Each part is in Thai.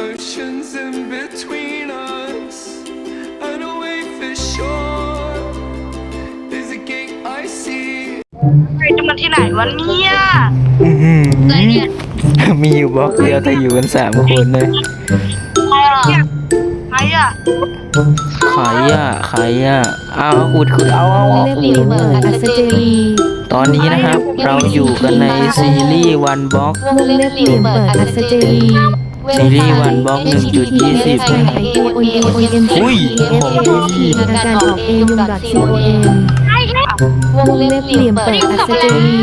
oceans in between us, and away for shore. There's a gate I see. ไปจะมันที่ไหนวะเนี่ยอื้อหืออะไรเนี่ยมีอยู่บล็อกเดียวแต่อยู่กันสามคนเลยใครอะใครอะใครอะใครอะเอาขุดขุดเอาเอาวงเอาเล็บรีเบิร์ดอัศเจรีตอนนี้นะครับ เราอยู่กันในซีรีส์วันบล็อกวงเล็บรีเบิร์ดอัศเจรี ซีรีส์วันบล็อก1.20อุ้ยของดีอาการออกเอยุม .com วงเล็บเหลี่ยมเปิดอัศจรี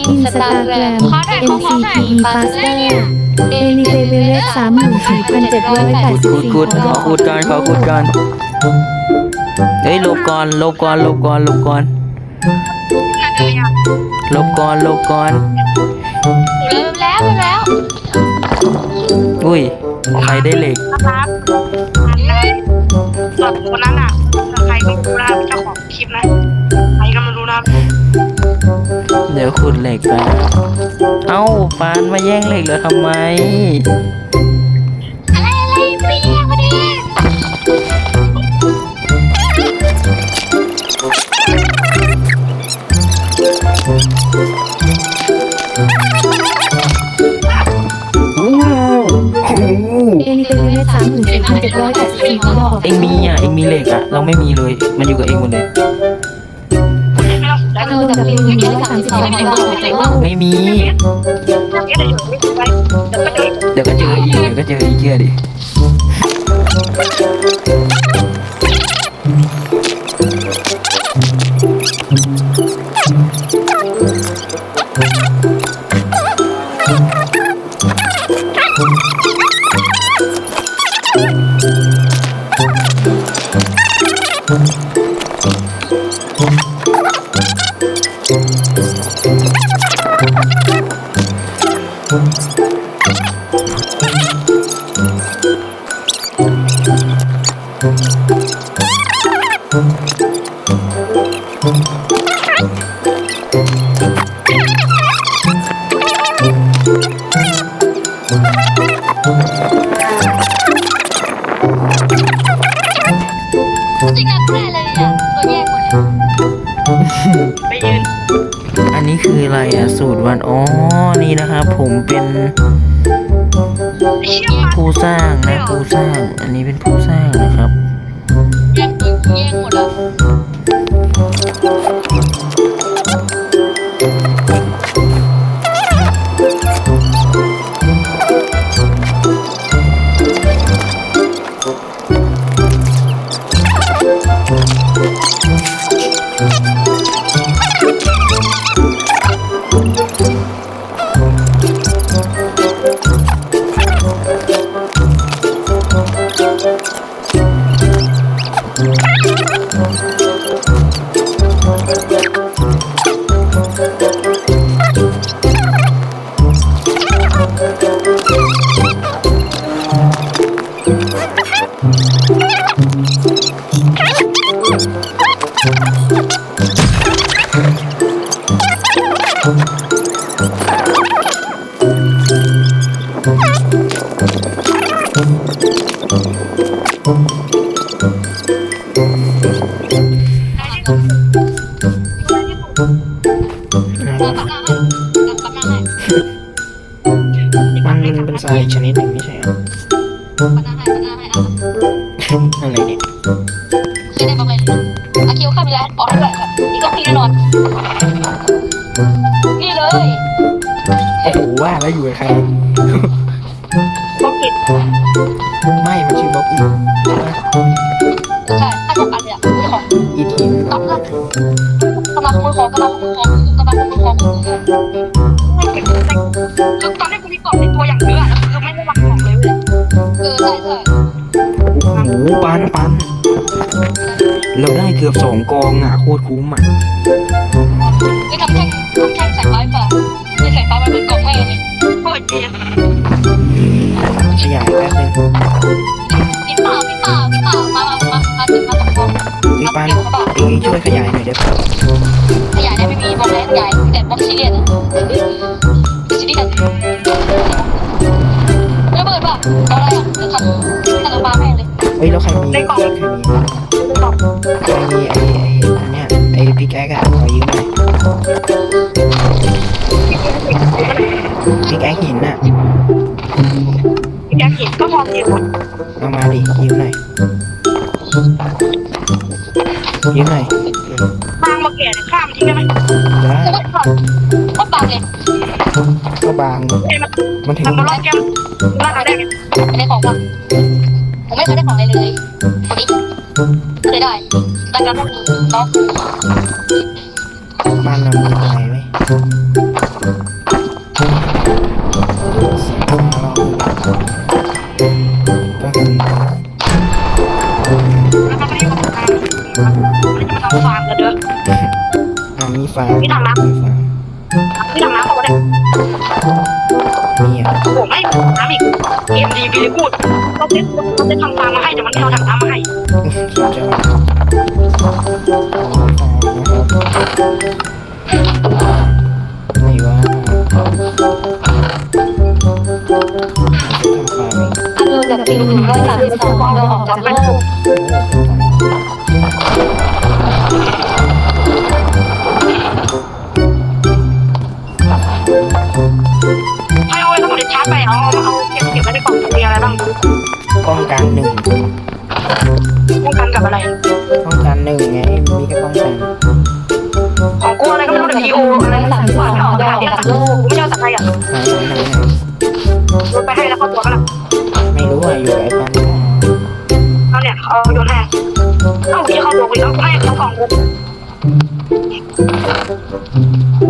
อินสตาแกรม MCT Faster เอลิเฟเวเรสสามหมื่นสี่พันเจ็ดร้อยแปดสิบสี่ขุดขอขุดกันขอขุดกันเฮ้ยลบก่อนลบก่อนลบก่อนลบก่อนลบก่อนลบก่อนเริ่มแล้วแล้ว อุ้ย ใครได้เหล็กนะครับอันนั้นสำหรับคนนั้นอะใครก็ไม่รู้นะครับเจ้าของคลิปนะใครก็ไม่รู้นะครับเดี๋ยวขุดเหล็กไปเอ้าปานมาแย่งเหล็กเหรอทำไม อะไรอะไรเปรี้ยวพอดี เอลิเฟเวเรสสามหมื่นสี่พันเจ็ดร้อยแปดสิบสี่ดอกเอ็งมีอะเอ็งมีเหล็กอะ เราไม่มีเลย มันอยู่กับเอ็งหมดเลยไม่ต้องสนใจเราดับเบิลยูร้อยสามสิบสองดอกแต่ว่าไม่มีเดี๋ยวเดี๋ยวไม่ไปเดี๋ยวก็เจอเดี๋ยวก็เจออีกเดี๋ยวก็เจออีกเชื่อดิจริงๆแน่เลยอะตัวแยกหมด เลยไปยืนอั นี้คืออะไรอะสูตรวันอ๋อนี่นะครับ ผมเป็นผู้สร้างนะผู้สร้าง อันนี้เป็นผู้สร้างนะครับแยกหมดแล้ว มันเป็นทรายชนิดหนึ่งไม่ใช่เหรออะไรเนี่ยชื่อได้บ้างไหมอาคิวเข้าไปแล้วออกด้วยนี่ ก็พี่แน่นอน นี่เลยโอ้โหว่าแล้วอยู่กับใคร บล็อกเก็ตไม่มันชื่อบล็อกอีกใช่ถ้าสองอันเนี่ยมือของอีทีมกำลังกำลังมือของกำลังมือของกำลังมือของไม่เก็บไม่คือตอนแรกกูมีกล่องในตัวอย่างเยอะอะแล้วคือไม่ได้วางกล่องเลยเว้ยเออใช่ใช่โอ้โหปันปัน เราได้เกือบสองกองอะโคตรคุ้มอะไม่ทำแท่งทำแท่งใส่ไม้ป่ะไม่ใส่ไม้มันเป็นกล่องแม่เลยโคตรเจี๊ยบขยายแป๊บนึงพี่เปล่าพี่เปล่าพี่เปล่ามามามามาถึงมาสองกองพี่ปันเองช่วยขยายหน่อยได้ปะขยายได้ไม่มีบล็อกแล้วใหญ่แต่บล็อกซีเรียสอะซีเรียสระเบิดป่ะอะไรอะเดี๋ยวทำทำปลาให้เลยเฮ้ยแล้วใครมีในกล่องใครมี อบใครมีไอ้ไอ้อันเนี้ยไอ้พิกแอคอะขอยืมหน่อยพิกแอคหินอะพี่แกเห็นก็พอมีหมดเอามาดิยืมหน่อยยืมหน่อยทางมาแก่เนี่ยข้ามทิ้งได้ไหมได้ก็ว่าก็ปลาเลยก็บางเอ้ยมันมันถึงมันมาลอกแก้มลากเอาได้ไงอันนี้ของป่ะผมไม่เคยได้ของอะไรเลยวันนี้ เคยได้แต่การพวกนี้เนาะบ้านเรามีอะไรไหมเสียงฟ้าร้องก็คือแล้วมันไม่ได้มาทำงานมันจะมาทำฟาร์มกันเด้ออ่ามีฟาร์มมีถังน้ำมีฟาร์มที่ทำน้ำเขาก็ได้มีอะผมไม่น้ำอีกเอ็มดีพีพูดเขาเซ็ตเขาเซ็ตทำฟาร์มมาให้แต่มัน สุดยอดไหนวะทำฟาจะปีหนึ่งร้อยสามสิบสองเราออกจากโลกให้เอาไว้ทั้งหมดชาร์จไปเอาเอาเก็บเก็บไว้ในกล่องมีอะไรบ้างป้องกันหนึ่ง ป้องกันกับอะไร ป้องกันหนึ่งไงมีแค่ป้องกันของกูอะไรก็ไม่รู้เดี๋ยวพีโออะไรหลังก่อนเอาไปหาที่หลังกูไม่ชอบสักใครอะไหนไหนไหนโยนไปให้แล้วเข้าตัวกันละไม่รู้อะอยู่กับไอ้ปันเอาเนี่ยเอาโยนให้เอาที่เข้าตัวกูเอาให้เขากล่องกู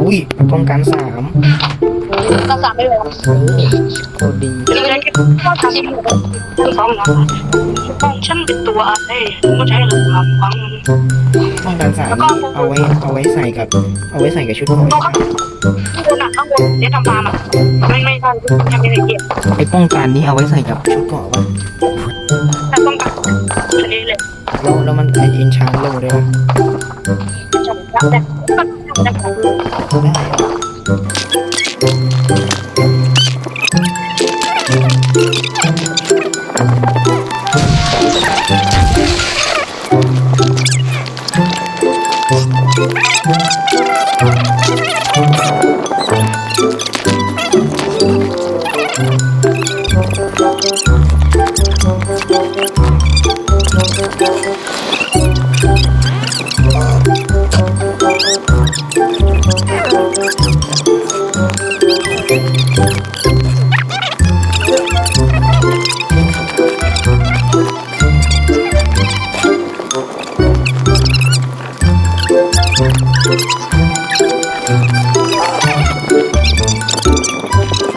อุ้ยป้องกันสาม รักษาไม่เลยเออโคตรดีเดี๋ยวจะเข้าทำที่กูสองนะของฉันเป็นตัวอะไรไม่ใช่หรือลำพังป้องกันสามเอาไว้เอาไว้ใส่กับ เอาไว้ใส่กับชุดของดูครับข้างบนอะข้างบนเดี๋ยวทำฟาร์มอะไม่ไม่ได้ทำยังไงเก็บไอ้ป้องกันนี้เอาไว้ใส่กับชุดเกราะป่ะแต่ต้องกัดชนิดเลยแล้วแล้วมันไอเอ็นชานโลด้วยป่ะจะรับแต่ก็ได้ของกูได้